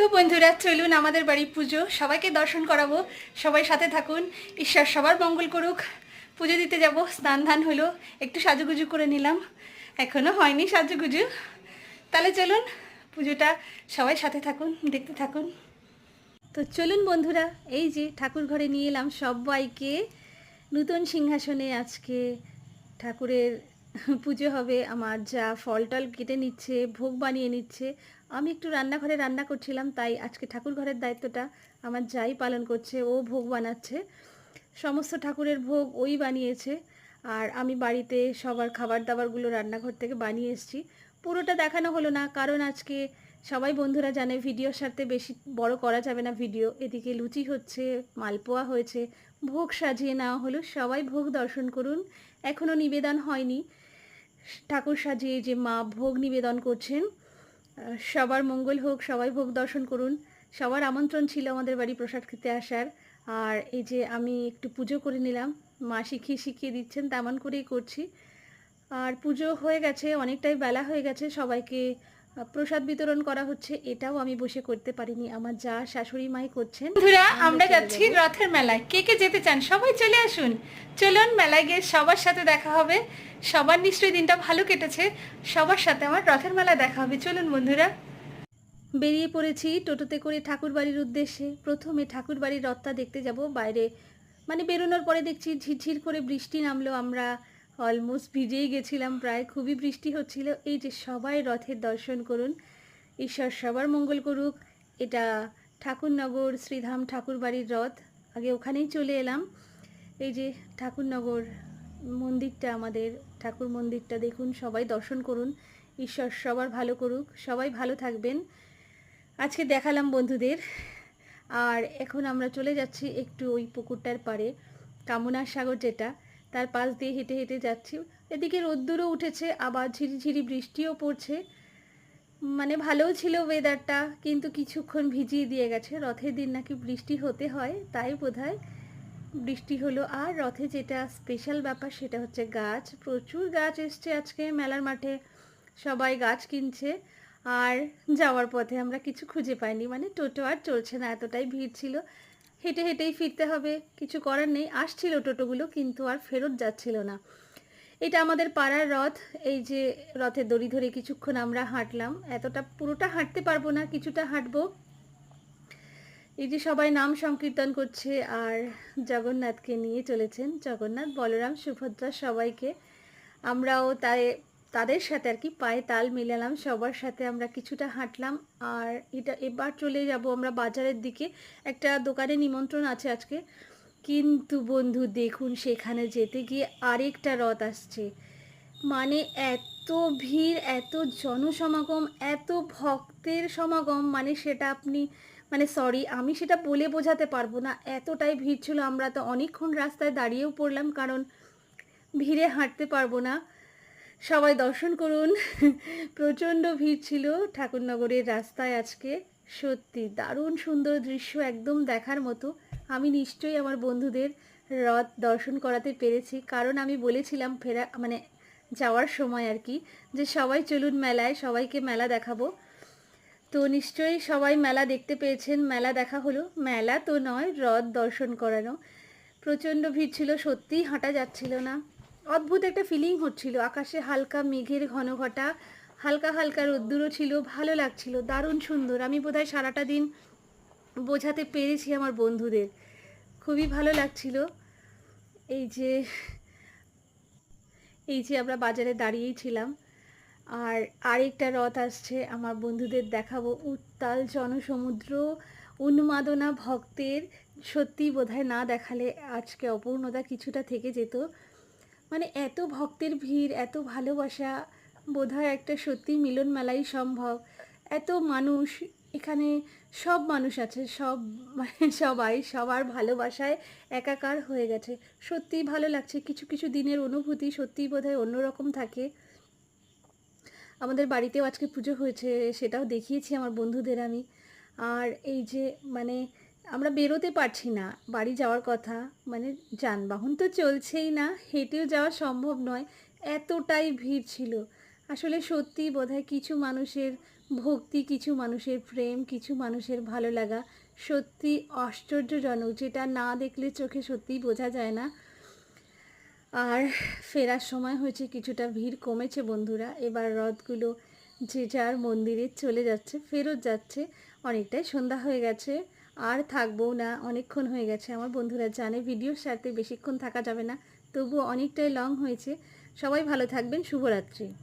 তো বন্ধুরা, চলুন আমাদের বাড়ি পুজো। সবাইকে দর্শন করাবো। সবাই সাথে থাকুন। ঈশ্বর সবার মঙ্গল করুক। পুজো দিতে যাব। স্নান ধান হলো। একটু সাজুগুজু করে নিলাম। এখনও হয়নি সাজুগুজু। তাহলে চলুন, পুজোটা সবাই সাথে থাকুন, দেখতে থাকুন। তো চলুন বন্ধুরা, এই যে ঠাকুর ঘরে নিয়ে এলাম সবাইকে নূতন সিংহাসনে আজকে ঠাকুরের পুজো হবে। আমার যা ফল টল কেটে নিচ্ছে, ভোগ বানিয়ে নিচ্ছে। আমি একটু রান্নাঘরে রান্না করছিলাম, তাই আজকে ঠাকুর ঘরের দায়িত্বটা আমার যাই পালন করছে, ও ভোগ বানাচ্ছে। সমস্ত ঠাকুরের ভোগ ওই বানিয়েছে, আর আমি বাড়িতে সবার খাবার দাবারগুলো রান্নাঘর থেকে বানিয়ে এসেছি। পুরোটা দেখানো হলো না, কারণ আজকে সবাই বন্ধুরা জানে ভিডিওর সাথে বেশি বড় করা যাবে না ভিডিও, এদিকে লুচি হচ্ছে, মালপোয়া হয়েছে, ভোগ সাজিয়ে নেওয়া হলো, সবাই ভোগ দর্শন করুন এখনও নিবেদন হয়নি। ঠাকুর সাজিয়ে যে মা ভোগ নিবেদন করছেন সবার মঙ্গল হোক, সবাই ভোগ দর্শন করুন। সবার আমন্ত্রণ ছিল আমাদের বাড়ি প্রসাদ খেতে আসার। আর এই যে আমি একটু পুজো করে নিলাম, মা শিখিয়ে শিখিয়ে দিচ্ছেন, তেমন করেই করছি। আর পুজো হয়ে গেছে, অনেকটাই বেলা হয়ে গেছে, সবাইকে প্রসাদ বিতরণ করা হচ্ছে এটাও আমি বসে করতে পারিনি। আমার যা শাশুড়ি মাই করছেন বন্ধুরা আমরা যাচ্ছি রথের মেলায়। কে কে যেতে চান? সবাই চলে আসুন। চলুন মেলায় গিয়ে সবার সাথে দেখা হবে। সবার নিশ্চয়ই দিনটা ভালো কেটেছে। সবার সাথে আমার রথের মেলায় দেখা হবে। চলুন বন্ধুরা। বেরিয়ে পড়েছি টোটোতে করে ঠাকুর বাড়ির উদ্দেশ্যে। প্রথমে ঠাকুর বাড়ির রথটা দেখতে যাব। বাইরে মানে বেরোনোর পরে দেখছি ঝিরঝির করে বৃষ্টি নামলো। আমরা অলমোস্ট ভিজেই গেছিলাম, প্রায় খুবই বৃষ্টি হচ্ছিল। এই যে সবাই রথের দর্শন করুন, ঈশ্বর সবার মঙ্গল করুক। এটা ঠাকুরনগর, শ্রীধাম ঠাকুর বাড়ির রথ। আগে ওখানেই চলে এলাম। এই যে ঠাকুরনগর মন্দিরটা আমাদের, ঠাকুর মন্দিরটা দেখুন, সবাই দর্শন করুন। ঈশ্বর সবার ভালো করুক, সবাই ভালো থাকবেন। আজকে দেখালাম বন্ধুদের। আর এখন আমরা চলে যাচ্ছি একটু ওই পুকুরটার পাড়ে কামনার সাগর যেটা। তার পাশ দিয়ে হেঁটে হেঁটে যাচ্ছি। এদিকে রোদ্দুরও উঠেছে, আবার ঝিরিঝিরি বৃষ্টিও পড়ছে। মানে ভালোও ছিল ওয়েদারটা কিন্তু কিছুক্ষণ ভিজিয়ে দিয়ে গেছে। রথের দিন নাকি বৃষ্টি হতে হয়, তাই বোধহয় বৃষ্টি হলো। আর রথে যেটা স্পেশাল ব্যাপার, সেটা হচ্ছে গাছ। প্রচুর গাছ এসছে আজকে মেলার মাঠে। সবাই গাছ কিনছে, আর যাওয়ার পথে আমরা কিছু খুঁজে পাইনি। মানে টোটো আর চলছে না, এতটাই ভিড় ছিল। হেঁটে হেঁটেই ফিরতে হবে। কিছু করার নেই। আসছিল টোটোগুলো, কিন্তু আর ফেরত যাচ্ছিল না। এটা আমাদের পাড়ার রথ। এই যে রথের দড়ি ধরে কিছুক্ষণ আমরা হাঁটলাম। এতটা পুরোটা হাঁটতে পারব না, কিছুটা হাঁটবো। এই যে সবাই নাম সংকীর্তন করছে আর জগন্নাথকে নিয়ে চলেছেন। জগন্নাথ, বলরাম, সুভদ্রা সবাইকে। আমরাও তাই তাদের সাথে আর কি পায়ে তাল মিলালাম, সবার সাথে আমরা কিছুটা হাঁটলাম। আর এটা এবার চলে যাব আমরা বাজারের দিকে। একটা দোকানে নিমন্ত্রণ আছে আজকে। কিন্তু বন্ধু, দেখুন সেখানে যেতে গিয়ে আরেকটা রথ আসছে। মানে এত ভিড়, এত জনসমাগম, এত ভক্তের সমাগম মানে সেটা আপনি মানে সরি আমি সেটা বলে বোঝাতে পারব না। এতটাই ভিড় ছিল, আমরা তো অনেকক্ষণ রাস্তায় দাঁড়িয়েও পড়লাম, কারণ ভিড়ে হাঁটতে পারব না। সবাই দর্শন করুন। প্রচণ্ড ভিড় ছিল ঠাকুরনগরের রাস্তায় আজকে। সত্যি দারুণ সুন্দর দৃশ্য একদম দেখার মতো। আমি নিশ্চয়ই আমার বন্ধুদের রথ দর্শন করাতে পেরেছি। কারণ আমি বলেছিলাম ফেরা মানে যাওয়ার সময় আর কি, যে সবাই চলুন মেলায়, সবাইকে মেলা দেখাবো। তো নিশ্চয়ই সবাই মেলা দেখতে পেয়েছেন, মেলা দেখা হলো। মেলা তো নয়, রথ দর্শন করানো। প্রচণ্ড ভিড় ছিল, সত্যিই হাঁটা যাচ্ছিল না। অদ্ভুত একটা ফিলিং হচ্ছিল। আকাশে হালকা মেঘের ঘন ঘটা, হালকা হালকা রোদ্দুরও ছিল, ভালো লাগছিল, দারুণ সুন্দর। আমি বোধহয় সারাটা দিন বোঝাতে পেরেছি আমার বন্ধুদের। খুবই ভালো লাগছিল। এই যে এই যে আমরা বাজারে দাঁড়িয়েই ছিলাম, আর আরেকটা রথ আসছে, আমার বন্ধুদের দেখাবো। উত্তাল জনসমুদ্র, উন্মাদনা ভক্তের সত্যি বোধহয় না দেখালে আজকে অপূর্ণতা কিছুটা থেকে যেত। মানে এত ভক্তের ভিড়, এত ভালোবাসা, বোধহয় একটা সত্যি মিলন মেলাই সম্ভব। এত মানুষ, এখানে সব মানুষ আছে, সব মানে সবাই, সবার ভালোবাসায় একাকার হয়ে গেছে। সত্যিই ভালো লাগছে, কিছু কিছু দিনের অনুভূতি সত্যিই বোধহয় অন্যরকম থাকে। আমাদের বাড়িতেও আজকে পুজো হয়েছে, সেটাও দেখিয়েছি আমার বন্ধুদের আমি। আর এই যে মানে আমরা বেরোতে পারছি না, বাড়ি যাওয়ার কথা মানে যানবাহন তো চলছেই না, হেঁটেও যাওয়া সম্ভব নয়, এতটাই ভিড় ছিল। আসলে সত্যি বোধহয় কিছু মানুষের ভক্তি, কিছু মানুষের প্রেম, কিছু মানুষের ভালো লাগা সত্যি আশ্চর্যজনক, যেটা না দেখলে চোখে সত্যিই বোঝা যায় না। আর ফেরার সময় হয়েছে কিছুটা ভিড় কমেছে বন্ধুরা, এবার রথগুলো যে যার মন্দিরে চলে যাচ্ছে, ফেরত যাচ্ছে, অনেকটাই সন্ধ্যা হয়ে গেছে। আর থাকব না, অনেকক্ষণ হয়ে গেছে। আমার বন্ধুরা জানে, ভিডিওর সাথে বেশিক্ষণ থাকা যাবে না, তবুও অনেকটাই লং হয়েছে। সবাই ভালো থাকবেন, শুভরাত্রি।